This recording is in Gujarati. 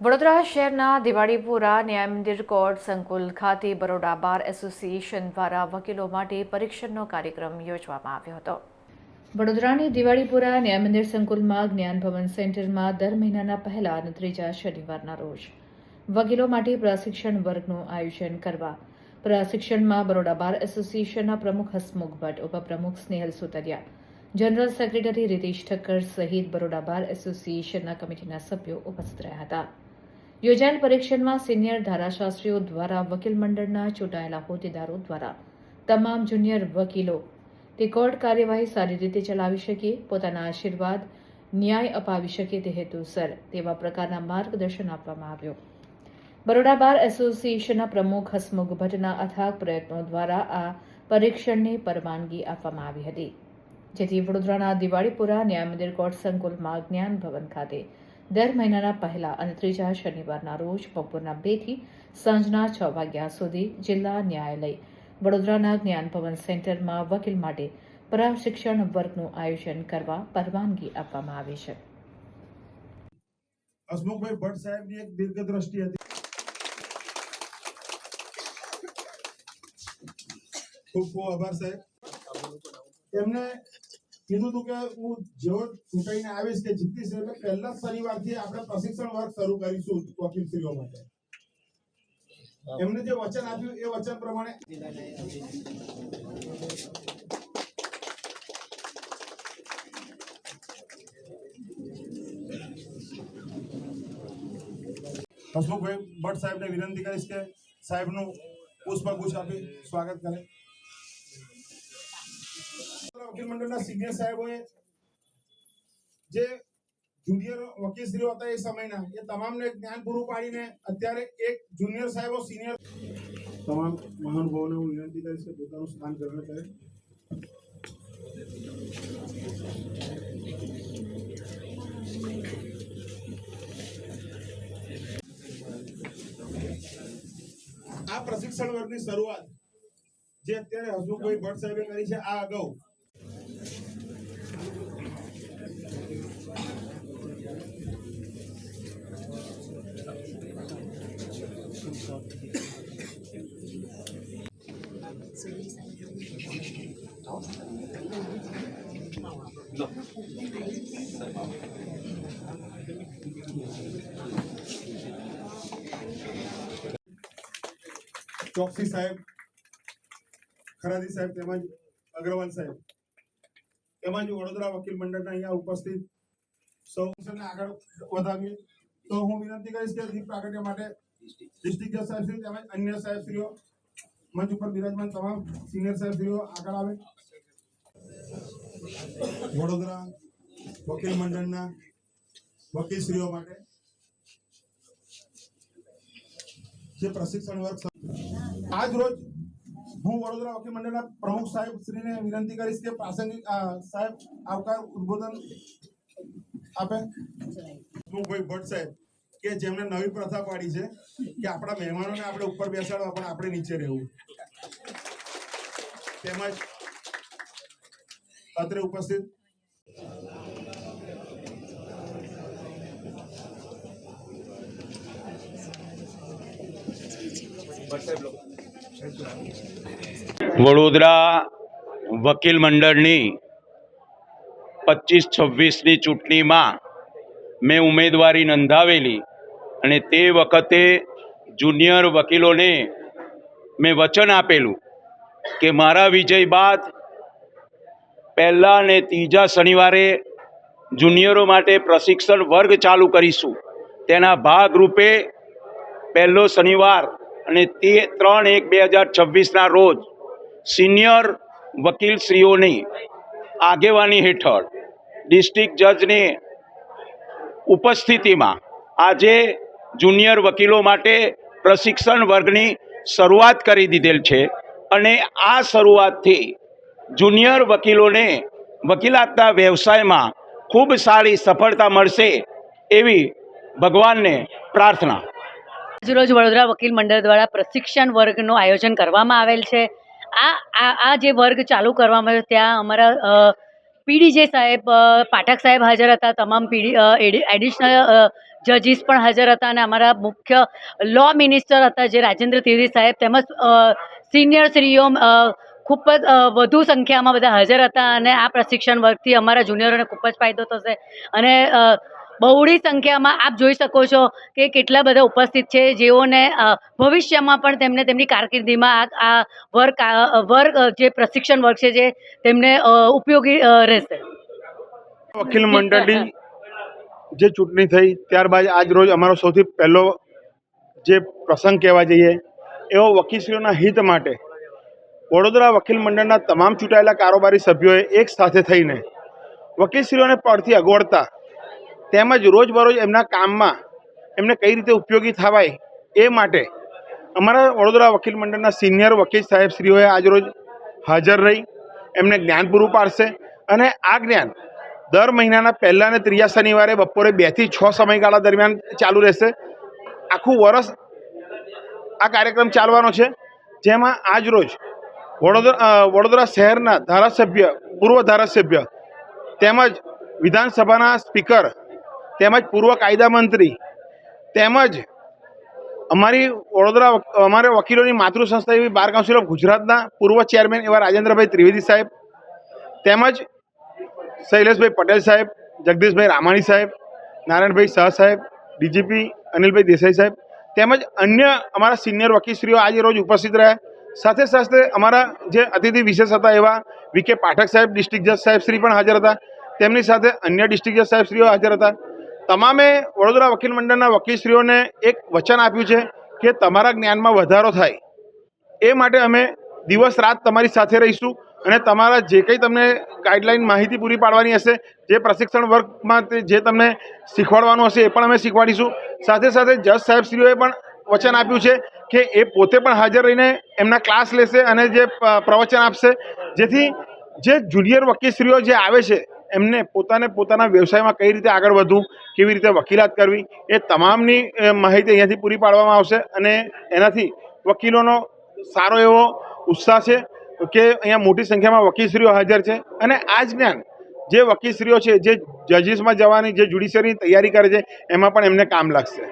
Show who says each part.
Speaker 1: વડોદરા શહેરના દિવાળીપુરા ન્યાય મંદિર કોર્ટ સંકુલ ખાતે બરોડા બાર એસોસિએશન દ્વારા વકીલો માટે પરીક્ષણનો કાર્યક્રમ યોજવામાં આવ્યો હતો. વડોદરાની દિવાળીપુરા ન્યાય મંદિર સંકુલમાં જ્ઞાનભવન સેન્ટરમાં દર મહિનાના પહેલા અને ત્રીજા શનિવારના રોજ વકીલો માટે પ્રશિક્ષણ વર્ગનું આયોજન કરવા, પ્રશિક્ષણમાં બરોડા બાર એસોસિએશનના પ્રમુખ હસમુખ ભટ્ટ, ઉપપ્રમુખ સ્નેહલ સુતરિયા, જનરલ સેક્રેટરી રીતેશ ઠક્કર સહિત બરોડા બાર એસોસિએશનના કમિટીના સભ્યો ઉપસ્થિત રહ્યા હતા. યોજાયેલ પરીક્ષણમાં સિનિયર ધારાશાસ્ત્રીઓ દ્વારા વકીલ મંડળના ચૂંટાયેલા હોદ્દેદારો દ્વારા તમામ જુનિયર વકીલો તે કોર્ટ કાર્યવાહી સારી રીતે ચલાવી શકે, પોતાના આશીર્વાદ ન્યાય અપાવી શકે તે હેતુસર તેવા પ્રકારના માર્ગદર્શન આપવામાં આવ્યું. બરોડા બાર એસોસિએશનના પ્રમુખ હસમુખ ભટ્ટના અથાગ પ્રયત્નો દ્વારા આ પરીક્ષણને પરવાનગી આપવામાં આવી હતી. જેથી વડોદરાના દિવાળીપુરા ન્યાય મંદિર કોર્ટ સંકુલમાં જ્ઞાન ભવન ખાતે દર મહિનાના પહેલા અને ત્રીજા શનિવારના રોજ બપોરના બેથી સાંજના છ વાગ્યા સુધી જિલ્લા ન્યાયાલય વડોદરાના જ્ઞાનભવન સેન્ટરમાં વકીલ માટે પ્રશિક્ષણ વર્ગનું આયોજન કરવા પરવાનગી આપવામાં આવી છે.
Speaker 2: હસમુખભાઈ ભટ્ટ સાહેબની એક દીર્ઘદ્રષ્ટિ હતી. ખૂબ ખૂબ આભાર સાહેબ. એમને કીધું હતું કે હું જેવો ચૂંટાઈને આવીશ કે જીતીશ એટલે પહેલા શનિવારથી આપણે પ્રશિક્ષણ વર્ગ શરૂ કરીશું વકીલશ્રીઓ માટે. એમને જે વચન આપ્યું એ વચન પ્રમાણે હસમુખભાઈ ભટ્ટ સાહેબને વિનંતી કરીશ કે સાહેબનું પુષ્પગુચ્છ આપી સ્વાગત કરે. વકીલ મંડળના સિનિયર સાહેબોએ જે જુનિયર વકીલશ્રીઓ હતા એ સમયના એ તમામને જ્ઞાન પૂરું પાડીને અત્યારે એક જુનિયર સાહેબો સિનિયર તમામ મહાનુભાવોને હું વિનંતી કરીશ કે પોતાનું સ્થાન ગ્રહણ કરે. આ પ્રશિક્ષણ વર્ગની શરૂઆત જે અત્યારે હસમુખભાઈ ભટ્ટ સાહેબે કરી છે આ અગાઉ ચોકસી સાહેબ, ખરાદી સાહેબ તેમજ અગ્રવાલ સાહેબ, તેમજ વડોદરા વકીલ મંડળના અહીંયા ઉપસ્થિત. સૌ આગળ વધાવીએ. તો હું વિનંતી કરીશ કે દીપ પ્રાગટ્ય માટે ડિસ્ટ્રિક્ટ જજ સાહેબશ્રી તેમજ અન્ય સાહેબશ્રીઓ મંચ ઉપર બિરાજમાન તમામ સિનિયર સાહેબશ્રીઓ આગળ આવે. વડોદરા વકીલ મંડળના વકીલશ્રીઓ માટે જે પ્રશિક્ષણ વર્ગ આજ રોજ હું વડોદરા વકીલ મંડળના પ્રમુખ સાહેબ શ્રીને વિનંતી કરીશ કે પ્રાસંગિક સાહેબ, આવકાર ઉદ્બોધન આપે. હસમુખભાઈ ભટ્ટ સાહેબ. કે જેમણે નવી પ્રથા પાડી છે, કે આપણા મહેમાનોને આપણે ઉપર બેસાડવા, પણ આપણે નીચે રહેવું. તેમજ અત્રે ઉપસ્થિત
Speaker 3: વડોદરા વકીલ મંડળની પચીસ છવ્વીસની ચૂંટણીમાં મેં ઉમેદવારી નોંધાવેલી અને તે વખતે જુનિયર વકીલોને મેં વચન આપેલું કે મારા વિજય બાદ પહેલા અને ત્રીજા શનિવારે જુનિયરો માટે પ્રશિક્ષણ વર્ગ ચાલુ કરીશું. તેના ભાગરૂપે પહેલો શનિવાર અને તે ત્રણ એક બે હજાર છવ્વીસના રોજ સિનિયર વકીલશ્રીઓની આગેવાની હેઠળ ડિસ્ટ્રિક્ટ જજની ઉપસ્થિતિમાં આજે જુનિયર વકીલો માટે પ્રશિક્ષણ વર્ગની શરૂઆત કરી દીધેલ છે અને આ શરૂઆતથી જુનિયર વકીલોને વકીલાતના વ્યવસાયમાં ખૂબ સારી સફળતા મળશે એવી ભગવાનને પ્રાર્થના.
Speaker 4: આજરોજ વડોદરા વકીલ મંડળ દ્વારા પ્રશિક્ષણ વર્ગનું આયોજન કરવામાં આવેલ છે. આ આ જે વર્ગ ચાલુ કરવામાં આવ્યો, ત્યાં અમારા અ, પીડીજે સાહેબ પાઠક સાહેબ હાજર હતા તમામ પીડી એડિશનલ જજીસ પણ હાજર હતા અને અમારા મુખ્ય લો મિનિસ્ટર હતા જે રાજેન્દ્ર તિવારી સાહેબ તેમજ સિનિયર શ્રીઓ ખૂબ જ વધુ સંખ્યામાં બધા હાજર હતા અને આ પ્રશિક્ષણ વર્ગથી અમારા જુનિયરોને ખૂબ જ ફાયદો થશે. અને બહોળી સંખ્યામાં આપ જોઈ શકો છો કે કેટલા બધા ઉપસ્થિત છે જેઓને ભવિષ્યમાં પણ તેમને તેમની કારકિર્દીમાં આ વર્ક વર્ગ જે પ્રશિક્ષણ વર્ગ છે જે તેમને ઉપયોગી રહેશે.
Speaker 2: વકીલ મંડળની જે ચૂંટણી થઈ ત્યારબાદ આજ રોજ અમારો સૌથી પહેલો જે પ્રસંગ કહેવા જઈએ એવો વકીલશ્રીઓના હિત માટે વડોદરા વકીલ મંડળના તમામ ચૂંટાયેલા કારોબારી સભ્યોએ એક સાથે થઈને વકીલશ્રીઓને પડથી અગવડતા તેમજ રોજબરોજ એમના કામમાં એમને કઈ રીતે ઉપયોગી થવાય એ માટે અમારા વડોદરા વકીલ મંડળના સિનિયર વકીલ સાહેબશ્રીઓએ આજરોજ હાજર રહી, એમને જ્ઞાન પૂરું પાડશે અને આ જ્ઞાન દર મહિનાના પહેલા અને ત્રીજા શનિવારે બપોરે બેથી છ સમયગાળા દરમિયાન ચાલુ રહેશે. આખું વર્ષ આ કાર્યક્રમ ચાલવાનો છે. જેમાં આજરોજ વડોદરા વડોદરા શહેરના ધારાસભ્ય, પૂર્વ ધારાસભ્ય તેમજ વિધાનસભાના સ્પીકર તેમજ પૂર્વ કાયદા મંત્રી તેમજ અમારી વડોદરા અમારે વકીલોની માતૃ સંસ્થા એવી બાર કાઉન્સિલ ઓફ ગુજરાતના પૂર્વ ચેરમેન એવા રાજેન્દ્રભાઈ ત્રિવેદી સાહેબ, તેમજ શૈલેષભાઈ પટેલ સાહેબ, જગદીશભાઈ રામાણી સાહેબ, નારાયણભાઈ શાહ સાહેબ, ડીજીપી અનિલભાઈ દેસાઈ સાહેબ, તેમજ અન્ય અમારા સિનિયર વકીલશ્રીઓ આજે રોજ ઉપસ્થિત રહ્યા. સાથે સાથે અમારા જે અતિથિ વિશેષ હતા એવા વી કે પાઠક સાહેબ ડિસ્ટ્રિક્ટ જજ સાહેબ શ્રી પણ હાજર હતા. તેમની સાથે અન્ય ડિસ્ટ્રિક્ટ જજ સાહેબશ્રીઓ હાજર હતા. તમામે વડોદરા વકીલ મંડળના વકીલશ્રીઓને એક વચન આપ્યું છે કે તમારા જ્ઞાનમાં વધારો થાય. એ માટે અમે દિવસ રાત તમારી સાથે રહીશું અને તમારા જે કંઈ તમને ગાઈડલાઈન માહિતી પૂરી પાડવાની હશે, જે પ્રશિક્ષણ વર્ગમાં જે તમને શીખવાડવાનું હશે એ પણ અમે શીખવાડીશું. સાથે સાથે જજ સાહેબશ્રીઓએ પણ વચન આપ્યું છે કે એ પોતે પણ હાજર રહીને એમના ક્લાસ લેશે અને જે પ્રવચન આપશે. જેથી જે જુનિયર વકીલશ્રીઓ જે આવે છે એમને પોતાને પોતાના વ્યવસાયમાં કઈ રીતે આગળ વધવું, કેવી રીતે વકીલાત કરવી, એ તમામની માહિતી અહીંયાથી પૂરી પાડવામાં આવશે અને એનાથી વકીલોનો સારો એવો ઉત્સાહ છે કે અહીંયા મોટી સંખ્યામાં વકીલશ્રીઓ હાજર છે. અને આ જ્ઞાન જે વકીલશ્રીઓ છે, જે જજીસમાં જવાની જે જ્યુડિશિયરીની તૈયારી કરે છે, એમાં પણ એમને કામ લાગશે.